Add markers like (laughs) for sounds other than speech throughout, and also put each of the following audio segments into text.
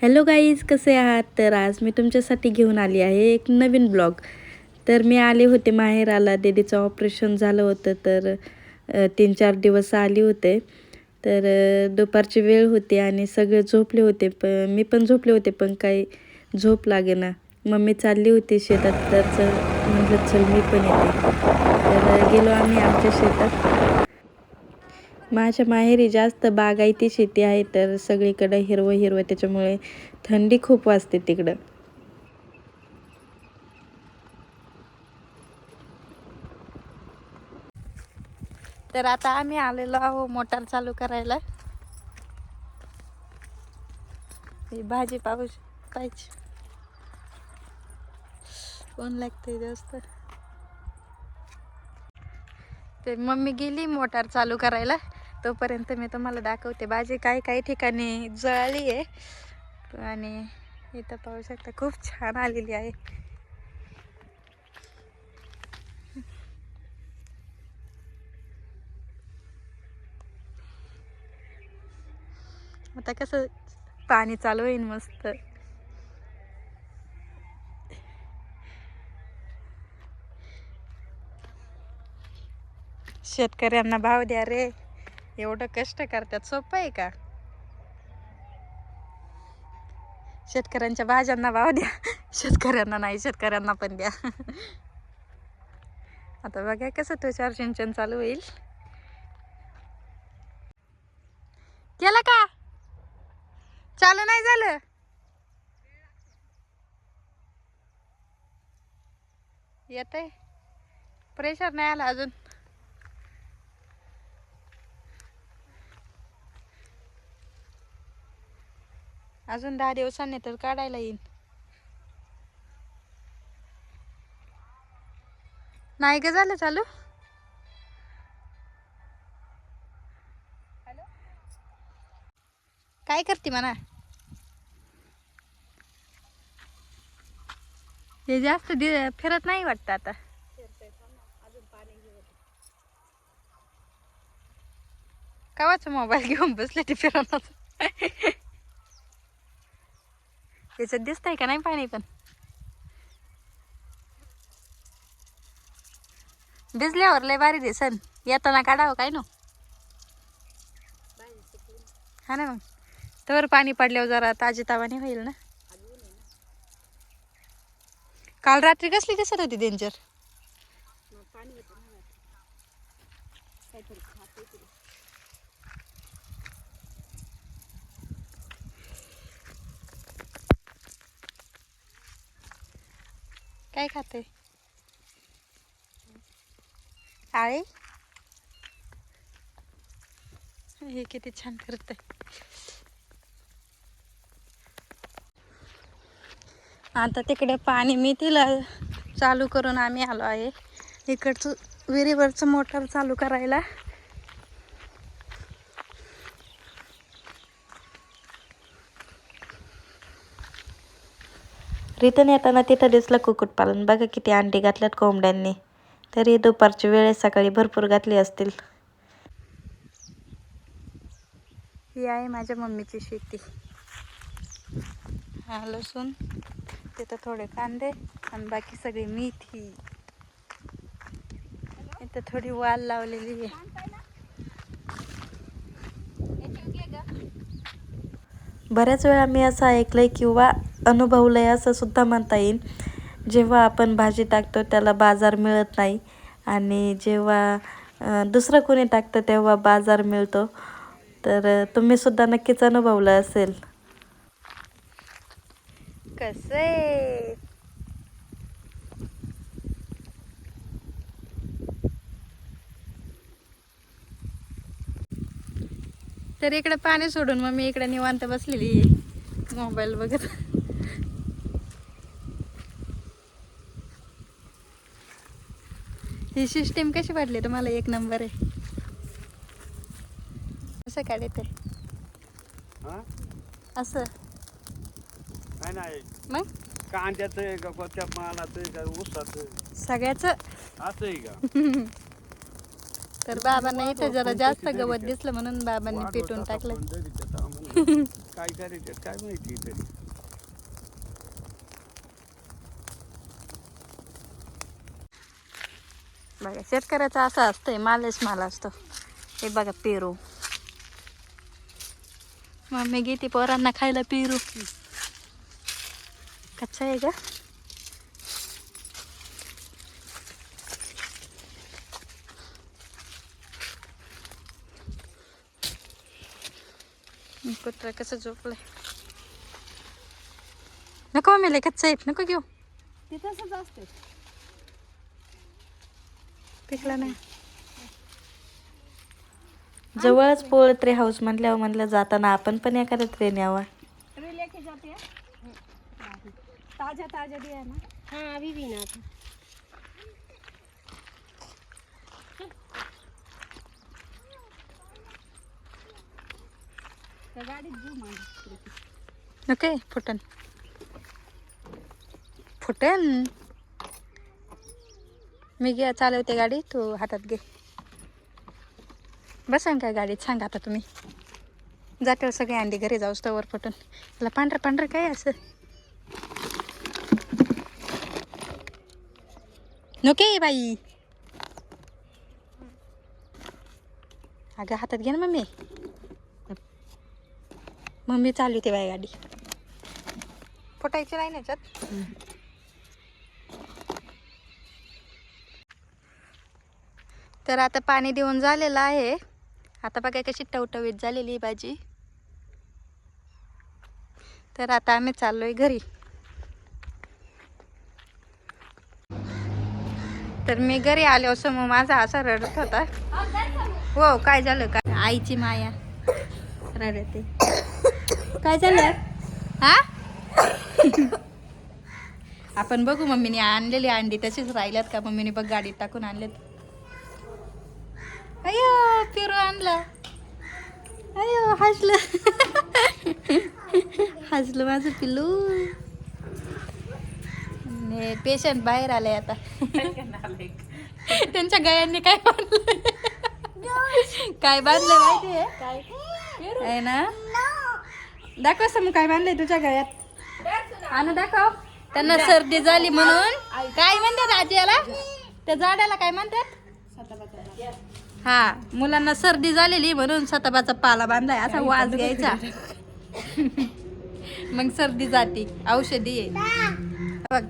Hello guys कसे आहात? तर आज मी तुमच्यासाठी घेऊन आली आहे एक नवीन ब्लॉग. तर मी आले होते माहेराला दीदीचं ऑपरेशन झालं होतं तर तीन चार दिवस आले होते. तर दुपारची वेळ होती आणि सगळे झोपले होते प मी पण झोपले होते पण काही झोप लागेना. मम्मी चालली होती शेतात तर चल म्हटलं चल मी पण येते. तर गेलो आम्ही आमच्या शेतात. माझ्या माहेरी जास्त बागायती शेती आहे तर सगळीकडं हिरवं हिरवं त्याच्यामुळे थंडी खूप वाजते तिकडं. तर आता आम्ही आलेलो आहो मोटार चालू करायला. ही भाजी पाऊस पाहिजे. कोण लागते जास्त. ते मम्मी गेली मोटार चालू करायला. तोपर्यंत मी तुम्हाला दाखवते. भाजी काही काही ठिकाणी जळाली आहे. आणि इथं पाहू शकता खूप छान आलेली आहे. आता कसं पाणी चालू होईल मस्त. शेतकऱ्यांना भाव द्या रे. एवढं कष्ट करतात सोपं आहे का? शेतकऱ्यांच्या भाज्यांना भाव द्या. शेतकऱ्यांना नाही शेतकऱ्यांना पण द्या. आता बघा कसं तुषार सिंचन चालू होईल. केलं का? चालू नाही झालं? येत आहे प्रेशर नाही आला अजून. अजून दहा दिवसांनी तर काढायला येईन. नाही ग झालं चालू? काय करते म्हणा? हे जास्त दि- फिरत नाही वाटतं आता. कावाचा मोबाईल घेऊन बसले ते फिरवणार याच्यात दिसतंय का नाही पाणी पण भिजल्यावर लय भारी दिसन येताना काढावं काय नो हा ना मग तर पाणी पडल्यावर जरा ताजी तावाने होईल ना काल रात्री कसली दिसत होती डेंजर काय खाते? आळी? हे किती छान करते. आता तिकडे पाणी मी तिला चालू करून आम्ही आलो आहे. इकडचं विहिरीवरचं मोटर चालू करायला. रिटर्न येताना तिथं दिसलं कुक्कुटपालन. बघा किती अंडी घातल्यात कोंबड्यांनी. तरी दुपारची वेळ आहे, सकाळी भरपूर घातली असतील. ही आहे माझ्या मम्मीची शेती. हा लसूण. तिथं थोडे कांदे आणि बाकी सगळी मेथी. इथं थोडी वाल लावलेली आहे. बऱ्याच वेळा मी असं ऐकलंय किंवा अनुभवलंय असं सुद्धा म्हणता येईल. जेव्हा आपण भाजी टाकतो त्याला बाजार मिळत नाही. आणि जेव्हा दुसरं कोणी टाकतं तेव्हा बाजार मिळतो. तर तुम्ही सुद्धा नक्कीच अनुभवलं असेल. कसे? तर इकडे पाणी सोडून मग मी इकडे निवांत बसलेली मोबाईल बघत. ही सिस्टीम कशी वाटली तुम्हाला एक नंबर आहे. असं काढते हा? असं. नाही नाही. मग? कांद्याचं आहे का कोणत्या मालाचं आहे का ऊसाचं सगळ्याच. असं आहे का? (laughs) तर बाबांना इथं जरा जास्त गवत दिसलं म्हणून बाबांनी पिटून टाकलं. (laughs) काय करायचं काय माहिती तरी. बघा शेतकऱ्याचा असं असतंय मालच माल असतो. हे बघा पेरू. मम्मी घेते पोरांना खायला पेरू. कच्चा आहे का? कुत्रा कसं झोपलंय? नको मम्मी कच्चा आहेत नको घेऊ. ते तसंच असते. पिकला नाही. जवळच पोळत्रे हाऊस म्हटल्यावर म्हणलं जाताना आपण पण एखादा ट्रेन यावा. अभी लेके जाते ताजा ताजा दिया ना. हाँ अभी भी ना था त्या गाडीत जीव मांड ओके फुटन. फुटन? मी घे चालवते गाडी तू हातात घे. बसा काय गाडीत सांगा आता तुम्ही. जाते सगळे अंडी घरी जाऊस तर वर फुटून त्याला पांढरं पांढरं काय असं? नोके बाई. अगं हातात घे ना मम्मी. मम्मी चालवते बाई गाडी. फुटायची नाही ना याच्यात? तर आता पाणी देऊन झालेलं आहे. आता बघा कशी टवटवीत झालेली भाजी. तर आता आम्ही चाललोय घरी. तर मी घरी आलो समोर माझा असा रडत होता. हो काय झालं? काय? आईची माया. रडते. काय झालं? हा? आपण बघू मम्मीने आणलेली अंडी तशीच राहिल्यात का? मम्मीने बघ गाडीत टाकून आणलेत. अयो पिरू आणला. अयो हसलं. हसलं माझं पिल्लू. पेशंट बाहेर आलाय आता. त्यांच्या गळ्यांनी काय बांधलं काय बांधलं माहिती आहे? आहे ना? दाखव समोर काय बांधलंय तुझ्या गळ्यात. आणू दाखव. त्यांना सर्दी झाली म्हणून. काय म्हणतात आजी याला? त्या झाडाला काय म्हणतात? हा मुलांना सर्दी झालेली म्हणून सताबाचा पाला बांधलाय असा वाज घ्यायचा. मग सर्दी जाते औषधी आहे. बघ.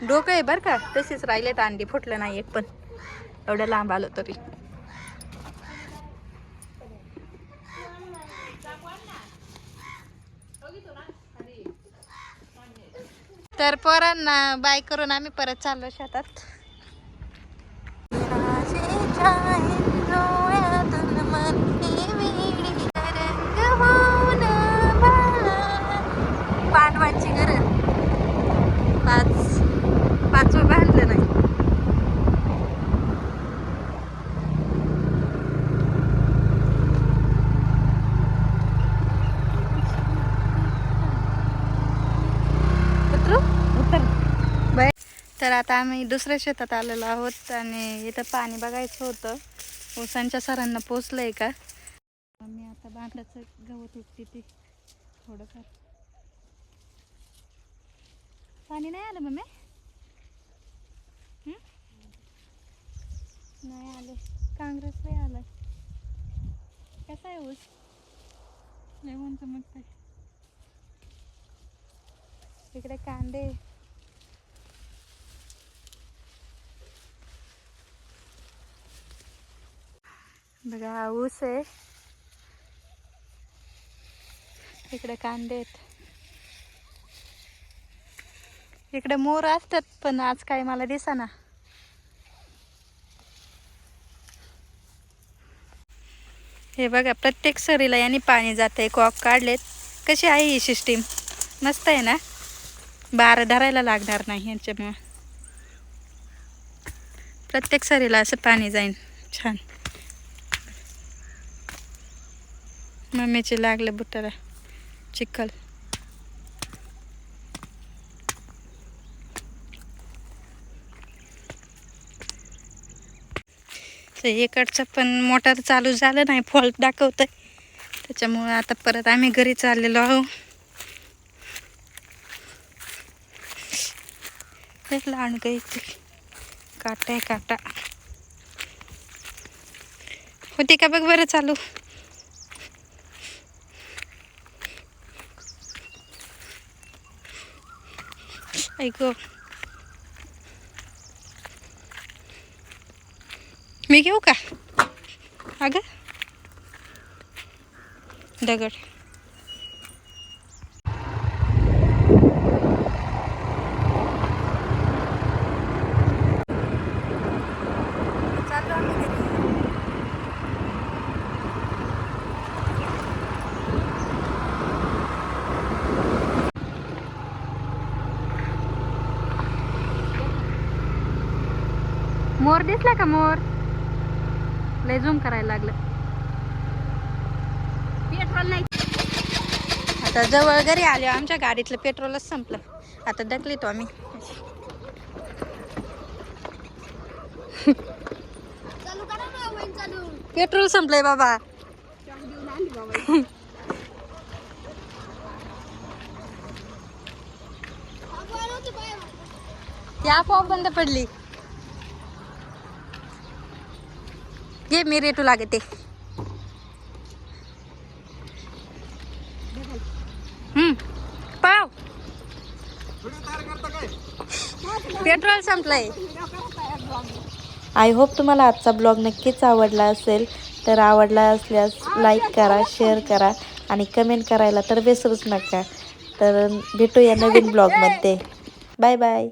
डोकं आहे बरं का तसेच राहिलेत अंडी फुटलं नाही एक पण. एवढं लांब आलो तरी. तर पोरांना बाय करून आम्ही परत चाललो शेतात पांडवांची घर पाच पाचवं बांधलं नाही उतरू बाय तर आता आम्ही दुसऱ्या शेतात आलेलो आहोत आणि इथं पाणी बघायचं होतं. ऊसांच्या सरांना पोचलंय का? मी आता बांधाचं गवत उठते ते. थोडंफार. पाणी नाही आलं मम्मी? नाही आले. काँग्रेस नाही आलं. कसा आहे ऊस? नाही म्हणतो मग ते इकडे कांदे. बघा ऊस आहे. इकडे कांदे आहेत. इकडे मोर असतात पण आज काय मला दिसाना. हे बघा प्रत्येक सरीला यांनी पाणी जात आहे कॉक काढलेत. कशी आहे ही सिस्टीम मस्त आहे ना? बार धरायला लागणार नाही यांच्यामुळे प्रत्येक सरीला असं पाणी जाईन छान. मम्मीचे लागले बुटाला चिखल तर इकडचं पण मोटार चालू झालं नाही फॉल्ट दाखवतंय. त्याच्यामुळं आता परत आम्ही घरी चाललेलो आहोत. हे लहान गाई काटा आहे काटा. होती का बघ बरं चालू? ऐक. मी घेऊ का? अगं. दगड. मोर दिसला का मोर? लय झूम करायला लागलं. पेट्रोल नाही. आता जवळ घरी आले आमच्या गाडीतलं पेट्रोलच संपलं. आता डकली तो आम्ही पेट्रोल संपलंय बाबा. देऊन आणली बाबा ती आपोआप बंद पडली. घे मी रेटू लागते पाव पेट्रोल संपलंय। आय होप तुम्हाला आजचा ब्लॉग नक्कीच आवडला असेल तर आवडला असल्यास लाईक करा शेअर करा आणि कमेंट करायला तर विसरूच नका. तर भेटूया नवीन (laughs) ब्लॉगमध्ये. Bye bye